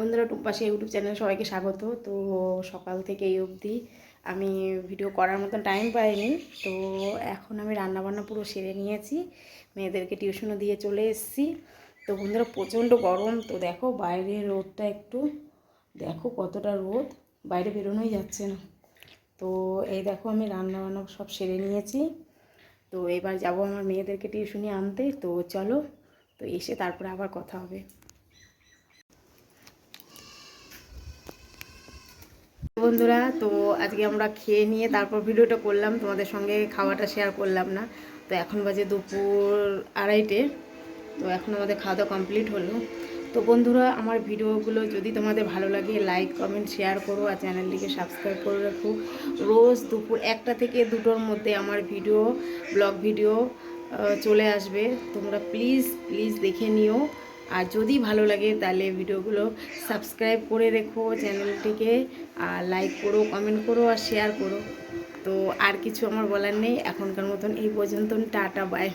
বন্ধুরা টুম্পাশে YouTube channel সবাইকে স্বাগত। তো সকাল থেকে এই অবধি আমি ভিডিও করার মতন টাইম পাইনি। তো এখন আমি রান্নাবান্না পুরো সেরে নিয়েছি। মেয়েদেরকে টিউশনও দিয়ে চলে এসেছি। তো বন্ধুরা, প্রচণ্ড গরম। তো দেখো বাইরে রোদটা একটু। দেখো কতটা রোদ। বাইরে বেরোনোই যাচ্ছে না। তো এই দেখো আমি রান্নাবান্না সব সেরে নিয়েছি। তো এবার যাব আমার মেয়েদেরকে টিউশনি আনতে। তো চলো, তো এসে তারপরে আবার কথা হবে। বন্ধুরা, তো আজকে আমরা খেয়ে নিয়ে তারপর ভিডিওটা করলাম। তোমাদের সঙ্গে খাওয়াটা শেয়ার করলাম না। তো এখন বাজে দুপুর আড়াইটে। তো এখন আমাদের খাওয়া দাওয়া কমপ্লিট হলো। তো বন্ধুরা, আমার ভিডিওগুলো যদি তোমাদের ভালো লাগে লাইক কমেন্ট শেয়ার করো আর চ্যানেলটিকে সাবস্ক্রাইব করে রাখো। রোজ দুপুর একটা থেকে দুটোর মধ্যে আমার ভিডিও ব্লগ ভিডিও চলে আসবে। তোমরা প্লিজ প্লিজ দেখে নিও। আর যদি ভালো লাগে তাহলে ভিডিওগুলো সাবস্ক্রাইব করে রেখো চ্যানেলটিকে, আর লাইক করো কমেন্ট করো, আর শেয়ার করো। তো আর কিছু আমার বলার নেই, এখনকার মতন এই পর্যন্ত, টাটা বাই